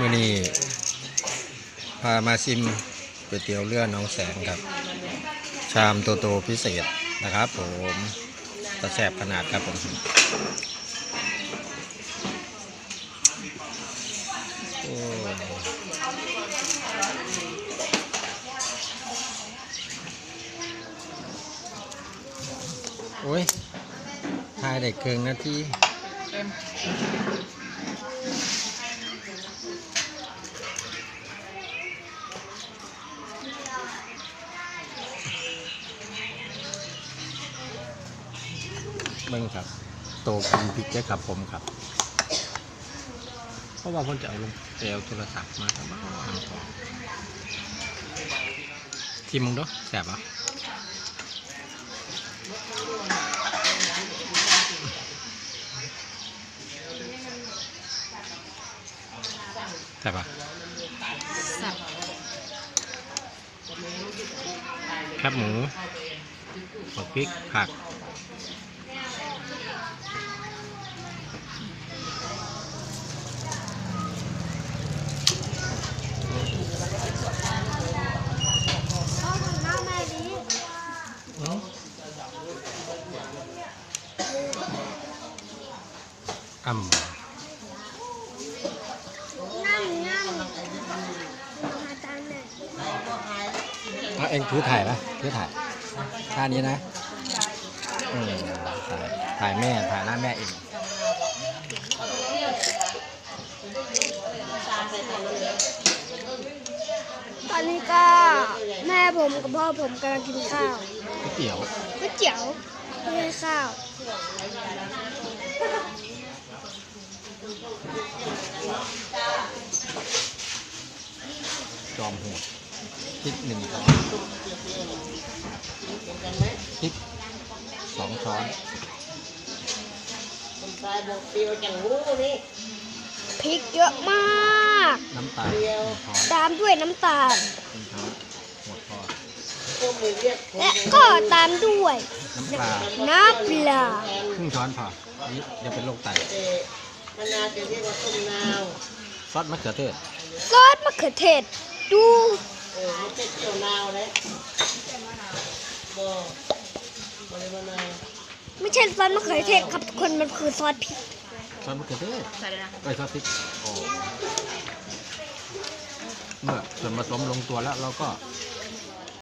มื่อนี้พามาซิมก๋วยเตี๋ยวเรือน้องแสงครับ ชามโตโตๆพิเศษนะครับผมกระแสบขนาดครับผมโอ้โอ้ยทายได้เกินนาที เต็มเบิ้งครับ โตกินพริกเจ๊ครับผมครับ เพราะว่าผมจะเอาลงเอวโทรศัพท์มาครับชิมมึงดูแสบอะแสบอะสับแคบหมูผักพริกผัก พ่อทำหน้าแม่ดี อืม อ่ำนั่งนั่งหาตังค์หน่อยเอาเองถือถ่ายปะถือถ่ายท่านี้นะอืมถ่ายถ่ายแม่ถ่ายหน้าแม่เองตอนนี้ก็แม่ผมกับพ่อผมกำลังกินข้าวก๋วยเตี๋ยวก๋วยเตี๋ยวไม่ใช่ข้าว จอมโหัวพริกหนึ่งช้อนพริกสองช้อนคนตายบอกเดียวจังหูนี่พริกเยอะมาก น้ำตาลหนึ่งช้อนตามด้วยน้ำตาล หนึ่งช้อนหมดพอก็มือเรียกผมและก็ตามด้วยน้ำปลาน้ำปลาครึ่งช้อนพอนี่เดี๋ยวเป็นโรคไตแต่มานาวจะเรียกว่าต้มนาวซอสมะเขือเทศซอสมะเขือเทศ ดูเออไม่ใช่เจียวนาวเลยบ่บริมานาวไม่ใช่ซอสมะเขือเทศครับทุกคนมันคือซอสพริกซอสมะเขือเทศใส่เลยนะไอ้ยซอสพริกโอ้เมื่อส่วนผสมลงตัวแล้วเราก็